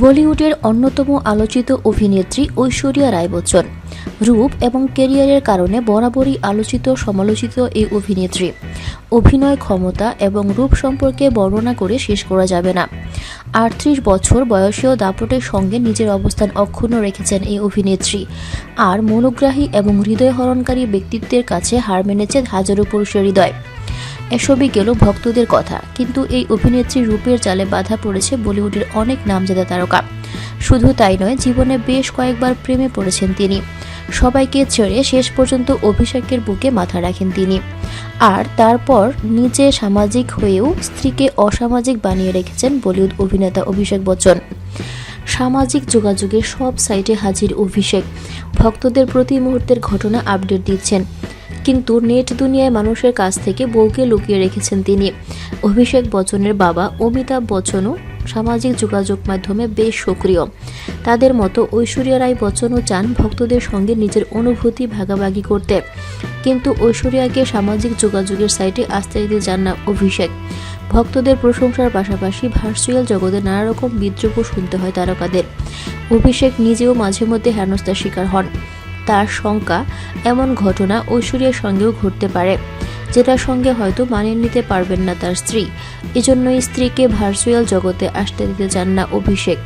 বলিউডের অন্যতম আলোচিত অভিনেত্রী ঐশ্বরিয়া রায় বচ্চন রূপ এবং কেরিয়ারের কারণে বরাবরই আলোচিত, সমালোচিত এই অভিনেত্রী। অভিনয় ক্ষমতা এবং রূপ সম্পর্কে বর্ণনা করে শেষ করা যাবে না। আটত্রিশ বছর বয়সীয় দাপটের সঙ্গে নিজের অবস্থান অক্ষুণ্ণ রেখেছেন এই অভিনেত্রী। আর মনোগ্রাহী এবং হৃদয়হরণকারী ব্যক্তিত্বের কাছে হার মেনেছে হাজারো পুরুষের হৃদয়। এসবই গেল ভক্তদের কথা। কিন্তু এই অভিনেত্রী রূপের জালে বাধা পড়েছে বলিউডের অনেক নামজাদা তারকা। শুধু তাই নয়, জীবনে বেশ কয়েকবার প্রেমে পড়েছেন তিনি। সবাইকে ছেড়ে শেষ পর্যন্ত অভিষেকের বুকে মাথা রাখেন তিনি। আর তারপর নিজে সামাজিক হয়েও স্ত্রীকে অসামাজিক বানিয়ে রেখেছেন বলিউড অভিনেতা অভিষেক বচ্চন। সামাজিক যোগাযোগের সব সাইটে হাজির অভিষেক। ভক্তদের প্রতি মুহূর্তের ঘটনা আপডেট দিচ্ছেন। কিন্তু নেট দুনিয়ায় মানুষের কাছ থেকে বউকে লুকিয়ে রেখেছেন তিনি। অভিষেক বচ্চনের বাবা অমিতাভ বচ্চনও সামাজিক যোগাযোগ মাধ্যমে বেশ সক্রিয়। তাদের মতো ঐশ্বরিয়া রায় বচ্চনও চান ভক্তদের সঙ্গে নিজের অনুভূতি ভাগাভাগি করতে। কিন্তু ঐশ্বরিয়াকে সামাজিক যোগাযোগের সাইটে আসতে দিতে চান না অভিষেক। ভক্তদের প্রশংসার পাশাপাশি ভার্চুয়াল জগতে নানা রকম বিদ্রুপ শুনতে হয় তারকাদের। অভিষেক নিজেও মাঝে মধ্যে হেনস্থার শিকার হন। তার শঙ্কা, এমন ঘটনা ঐশ্বরিয়ার সঙ্গেও ঘটতে পারে, যেটার সঙ্গে হয়তো মানিয়ে নিতে পারবেন না তার স্ত্রী। এজন্যই স্ত্রীকে ভার্চুয়াল জগতে আসতে দিতে চান না Abhishek.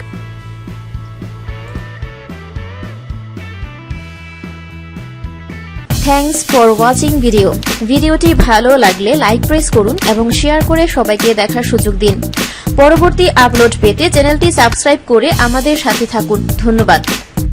Thanks for watching video ভিডিওটি ভালো লাগলে লাইক প্রেস করুন এবং শেয়ার করে সবাইকে দেখার সুযোগ দিন। পরবর্তী আপলোড পেতে চ্যানেলটি সাবস্ক্রাইব করে আমাদের সাথে থাকুন। ধন্যবাদ।